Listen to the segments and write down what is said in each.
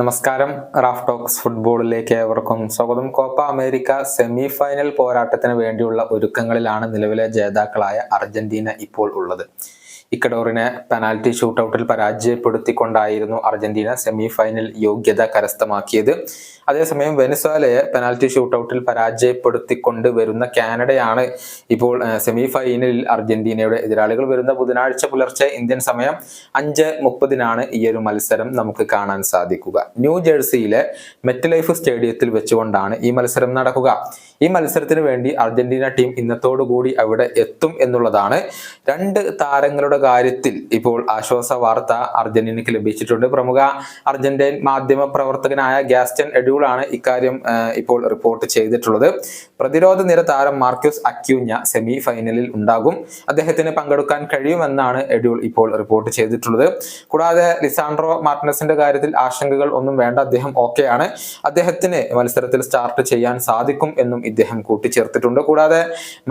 നമസ്കാരം. Raf talks ഫുട്ബോളിലേക്ക് ഏവർക്കും സ്വാഗതം. കോപ്പ അമേരിക്ക സെമി ഫൈനൽ പോരാട്ടത്തിന് വേണ്ടിയുള്ള ഒരുക്കങ്ങളിലാണ് നിലവിലെ ജേതാക്കളായ അർജന്റീന ഇപ്പോൾ ഉള്ളത്. ഇക്കഡോറിനെ പെനാൽറ്റി ഷൂട്ടൌട്ടിൽ പരാജയപ്പെടുത്തിക്കൊണ്ടായിരുന്നു അർജന്റീന സെമി ഫൈനൽ യോഗ്യത കരസ്ഥമാക്കിയത്. അതേസമയം വെനസ്വേലയെ പെനാൽറ്റി ഷൂട്ടൌട്ടിൽ പരാജയപ്പെടുത്തിക്കൊണ്ട് വരുന്ന കാനഡയാണ് ഇപ്പോൾ സെമി ഫൈനലിൽ അർജന്റീനയുടെ എതിരാളികൾ. വരുന്ന ബുധനാഴ്ച പുലർച്ചെ ഇന്ത്യൻ സമയം അഞ്ച് മുപ്പതിനാണ് ഈ ഒരു മത്സരം നമുക്ക് കാണാൻ സാധിക്കുക. ന്യൂ ജേഴ്സിയിലെ മെറ്റ് സ്റ്റേഡിയത്തിൽ വെച്ചുകൊണ്ടാണ് ഈ മത്സരം നടക്കുക. ഈ മത്സരത്തിന് വേണ്ടി അർജന്റീന ടീം ഇന്നത്തോടു കൂടി അവിടെ എത്തും എന്നുള്ളതാണ്. രണ്ട് താരങ്ങളുടെ കാര്യത്തിൽ ഇപ്പോൾ ആശ്വാസ വാർത്ത അർജന്റീനയ്ക്ക് ലഭിച്ചിട്ടുണ്ട്. പ്രമുഖ അർജന്റീൻ മാധ്യമ പ്രവർത്തകനായ ഗ്യാസ്റ്റൻ എഡ്യൂളാണ് ഇക്കാര്യം ഇപ്പോൾ റിപ്പോർട്ട് ചെയ്തിട്ടുള്ളത്. പ്രതിരോധ നിര താരം മാർക്യൂസ് അക്യൂഞ്ഞ സെമി ഫൈനലിൽ ഉണ്ടാകും. അദ്ദേഹത്തിന് പങ്കെടുക്കാൻ കഴിയുമെന്നാണ് എഡ്യൂൾ ഇപ്പോൾ റിപ്പോർട്ട് ചെയ്തിട്ടുള്ളത്. കൂടാതെ ലിസാൻഡ്രോ മാർട്ടിനസിന്റെ കാര്യത്തിൽ ആശങ്കകൾ ഒന്നും വേണ്ട. അദ്ദേഹം ഓക്കെയാണ്. അദ്ദേഹത്തിന് മത്സരത്തിൽ സ്റ്റാർട്ട് ചെയ്യാൻ സാധിക്കും എന്നും ഇദ്ദേഹം കൂട്ടിച്ചേർത്തിട്ടുണ്ട്. കൂടാതെ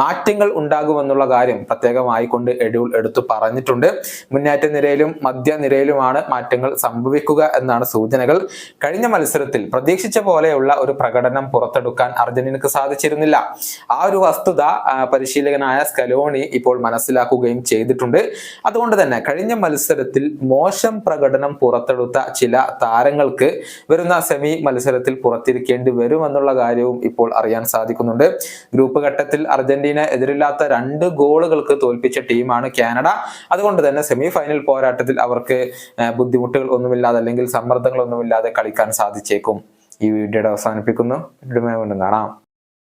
മാറ്റങ്ങൾ ഉണ്ടാകുമെന്നുള്ള കാര്യം പ്രത്യേകമായി കൊണ്ട് എഡ്യൂൾ എടുത്തു പറഞ്ഞിട്ടുണ്ട്. മുന്നേറ്റ നിരയിലും മധ്യ നിരയിലുമാണ് മാറ്റങ്ങൾ സംഭവിക്കുക എന്നാണ് സൂചനകൾ. കഴിഞ്ഞ മത്സരത്തിൽ പ്രതീക്ഷിച്ച പോലെയുള്ള ഒരു പ്രകടനം പുറത്തെടുക്കാൻ അർജന്റീനക്ക് സാധിച്ചിരുന്നില്ല. ആ ഒരു വസ്തുത പരിശീലകനായ സ്കലോണി ഇപ്പോൾ മനസ്സിലാക്കുകയും ചെയ്തിട്ടുണ്ട്. അതുകൊണ്ട് തന്നെ കഴിഞ്ഞ മത്സരത്തിൽ മോശം പ്രകടനം പുറത്തെടുത്ത ചില താരങ്ങൾക്ക് വരുന്ന സെമി മത്സരത്തിൽ പുറത്തിരിക്കേണ്ടി വരുമെന്നുള്ള കാര്യവും ഇപ്പോൾ അറിയാൻ സാധിക്കുന്നുണ്ട്. ഗ്രൂപ്പ് ഘട്ടത്തിൽ അർജന്റീന എതിരില്ലാത്ത രണ്ട് ഗോളുകൾക്ക് തോൽപ്പിച്ച ടീമാണ് കാനഡ. അതുകൊണ്ട് തന്നെ സെമി ഫൈനൽ പോരാട്ടത്തിൽ അവർക്ക് ബുദ്ധിമുട്ടുകൾ ഒന്നുമില്ലാതെ അല്ലെങ്കിൽ സമ്മർദ്ദങ്ങൾ ഒന്നുമില്ലാതെ കളിക്കാൻ സാധിച്ചേക്കും. ഈ വീഡിയോയുടെ അവസാനിപ്പിക്കുന്നു. വീണ്ടും കാണാം.